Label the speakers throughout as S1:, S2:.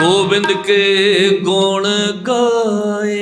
S1: ਗੋਬਿੰਦ ਕੇ ਗੁਣ ਗਾਏ।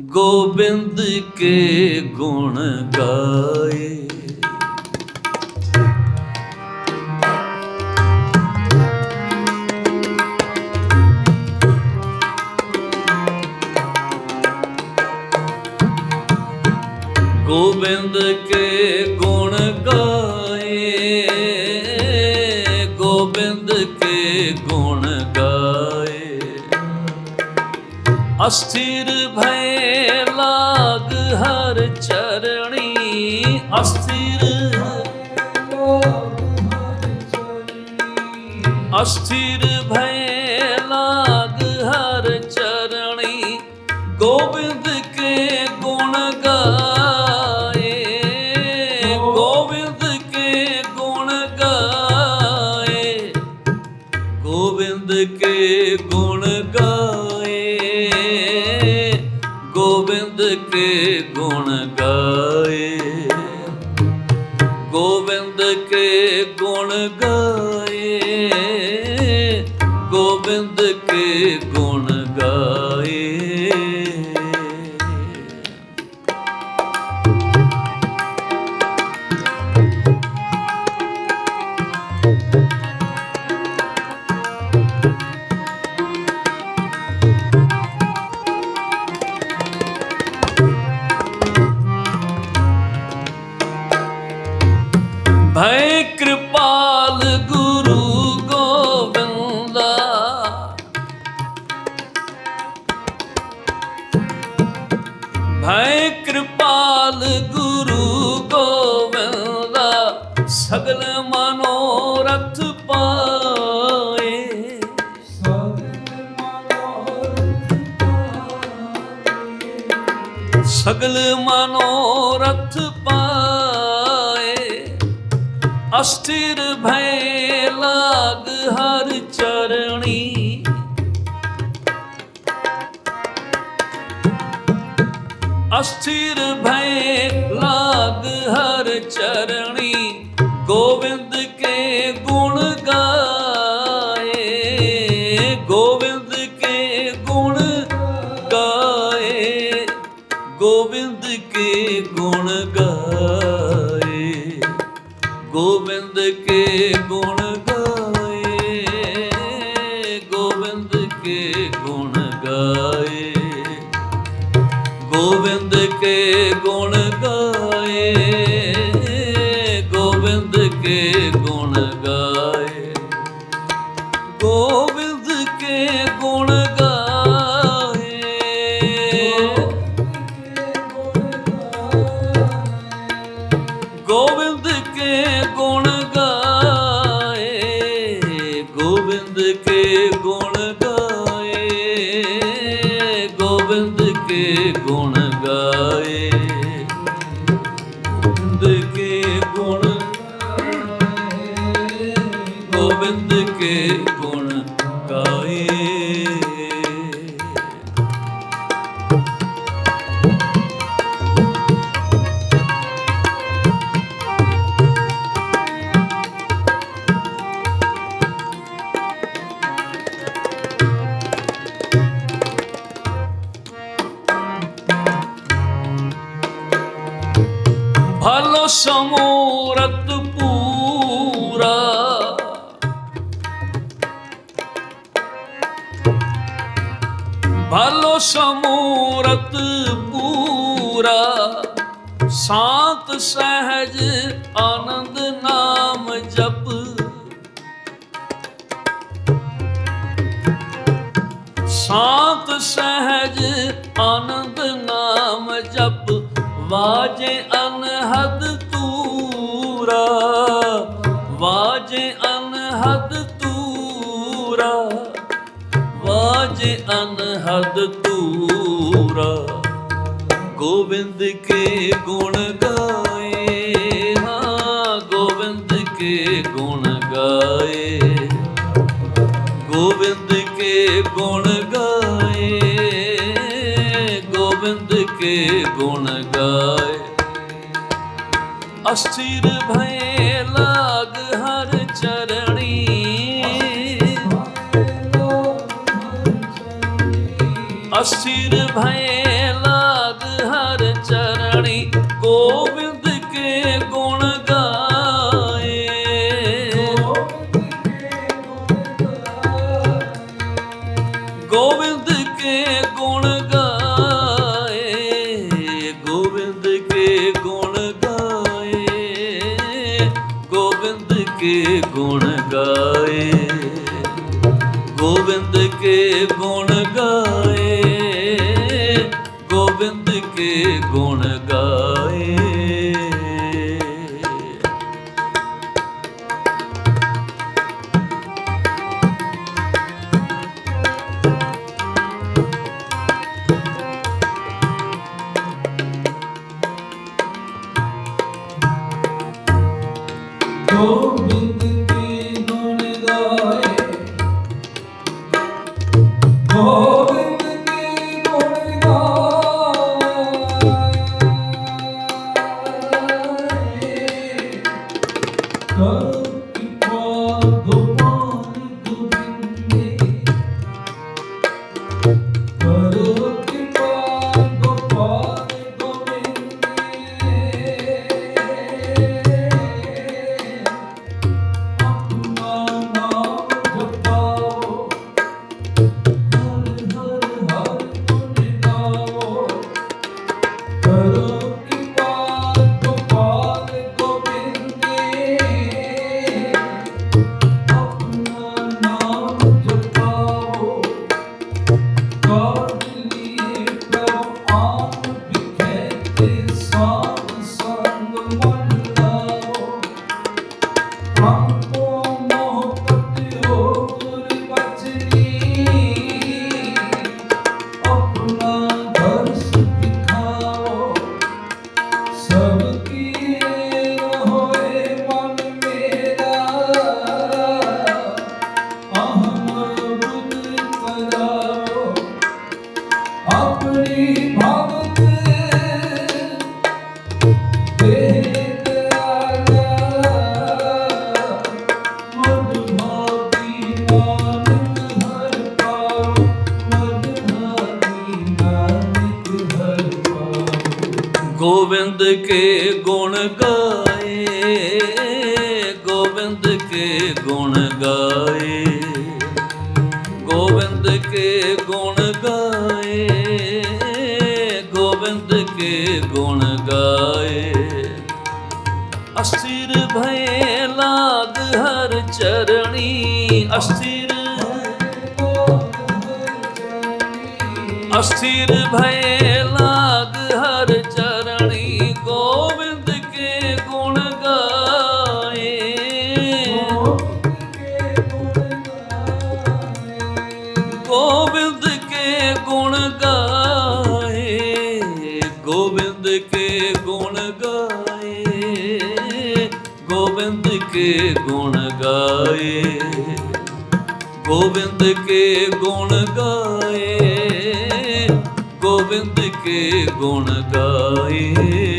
S1: ਗੋਬਿੰਦ ਕੇ ਗੁਣ ਗਾਏ। ਗੋਬਿੰਦ ਕੇ ਗੁਣ ਗਾਏ। ਅਸਥਿਰ ਭੈ ਲਾਗ ਹਰ ਚਰਣੀ ਅਸਥਿਰ ਅਸਥਿਰ ਕੇ ਗੁਣ ਗਾਏ। ਗੋਬਿੰਦ ਕੇ ਗੁਣ ਗਾਏ। ਸਗਲ ਮਨੋਰਥ ਪਾਏ, ਅਸਥਿਰ ਭੈ ਲਾਗ ਹਰ ਚਰਣੀ। ਅਸਥਿਰ ਭੈ ਲਾਗ ਹਰ ਚਰਣੀ, ਗੋਬਿੰਦ ਕੇ ਗੁਣ ਕੇ ਗੁਣ ਭਲੋ ਸਮੂਰਤ ਪੂਰਾ। ਭਲੋ ਸਮੂਰਤ ਪੂਰਾ। ਸਾਤ ਸਹਿਜ ਆਨੰਦ ਨਾਮ ਜਪ। ਸਾਤ ਸਹਿਜ ਆਨੰਦ ਨਾਮ ਜਪ। ਵਾਜੇ ਅਨਹਦ ਤੂਰਾ ਗੋਬਿੰਦ ਕੇ ਗੁਣ ਗਾਏ। ਹਾਂ, ਗੋਬਿੰਦ ਕੇ ਗੁਣ ਗਾਏ। ਗੋਬਿੰਦ ਕੇ ਗੁਣ ਗਾਏ। ਗੋਬਿੰਦ ਕੇ ਗੁਣ ਗਾਏ। ਅਸਥਿਰ ਭਏ ਲਾਗ ਹਰ ਚਰ ਗੋਬਿੰਦ
S2: ਗੋਬਿੰਦ ਕੇ ਗੁਣ ਗਾਏ, ਗੋਬਿੰਦ ਕੇ ਗੁਣ ਗਾਏ। ਗੋਬਿੰਦ ਕੇ ਗੁਣ ਗਾਏ, ਗੋਬਿੰਦ
S1: ਕੇ ਗੁਣ ਗਾਏ। ਅਸਥਿਰ ਭਏ ਲਾਗ ਹਰ ਚਰਣੀ, ਅਸਥਿਰ ਅਸਥਿਰ ਭਏ ਕੇ ਗੁਣ ਗਾਏ। ਗੋਬਿੰਦ ਕੇ ਗੁਣ ਗਾਏ। ਗੋਬਿੰਦ ਕੇ ਗੁਣ ਗਾਏ।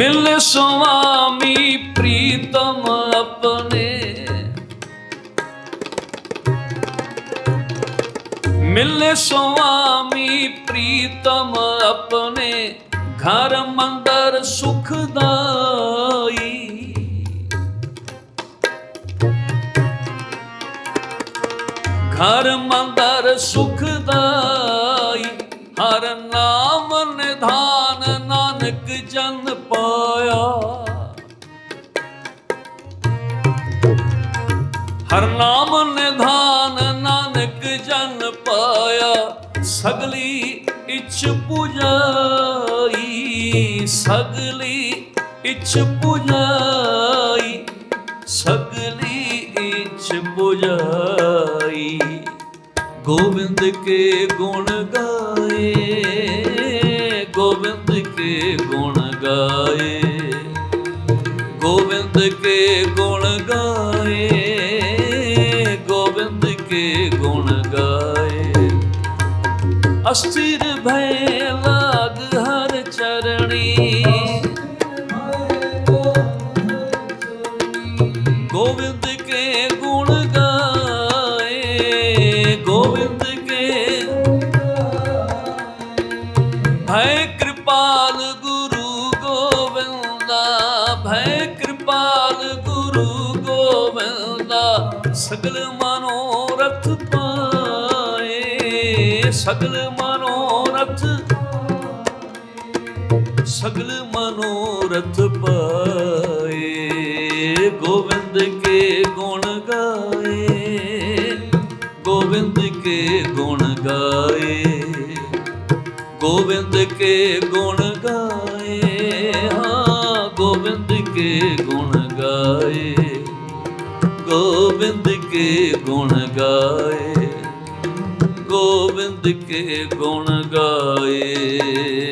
S1: ਮਿਲ ਸੁਆਮੀ ਪ੍ਰੀਤਮ ਆਪਣੇ। ਮਿਲ ਸੁਆਮੀ ਪ੍ਰੀਤਮ ਆਪਣੇ, ਘਰ ਮੰਦਰ ਸੁਖਦਾਈ। ਘਰ ਮੰਦਰ ਸੁਖਦਾਈ, ਹਰ ਨਾਮ ਨਿਧਾਨ ਨਾਨਕ ਜਨ ਨਿਧਾਨ ਨਾਨਕ ਜਨ ਪਾਇਆ, ਸਗਲੀ ਇਛ ਪੁਜਾਈ, ਸਗਲੀ ਇਛ ਪੁਜਾਈ, ਸਗਲੀ ਇਛ ਪੁਜਾਈ। ਗੋਬਿੰਦ ਕੇ ਗੁਣ ਗਾਏ ਗੋਬਿੰਦ ਕੇ ਗੁਣ ਗਾਏ, ਗੋਬਿੰਦ ਕੇ ਗੁਣ ਗਾਏ। ਗੋਬਿੰਦ ਕੇ ਗੁਣ ਗਾਏ ਅਸਥਿਰ ਭੈ ਲਾਗ ਹਰ ਚਰਣੀ। ਗੋਬਿੰਦ ਕੇ ਗੁਣ ਗਾਏ, ਗੋਬਿੰਦ ਕੇ ਭੈ ਕਿਰਪਾਲ ਗੁਰੂ ਗੋਬਿੰਦਾ, ਭੈ ਕਿਰਪਾਲ ਗੁਰੂ ਗੋਬਿੰਦਾ, ਸਗਲ ਮਨੋਰਥ ਪਾਏ, ਸਗਲ ਸਗਲ ਮਨੋਰਥ ਪਾਏ ਗੋਬਿੰਦ ਕੇ ਗੁਣ ਗਾਏ ਗੋਬਿੰਦ ਕੇ ਗੁਣ ਗਾਏ ਗੋਬਿੰਦ ਕੇ ਗੁਣ ਗਾਏ, ਹਾਂ ਗੋਬਿੰਦ ਕੇ ਗੁਣ ਗਾਏ ਗੋਬਿੰਦ ਕੇ ਗੁਣ ਗਾਏ ਗੋਬਿੰਦ ਕੇ ਗੁਣ ਗਾਏ।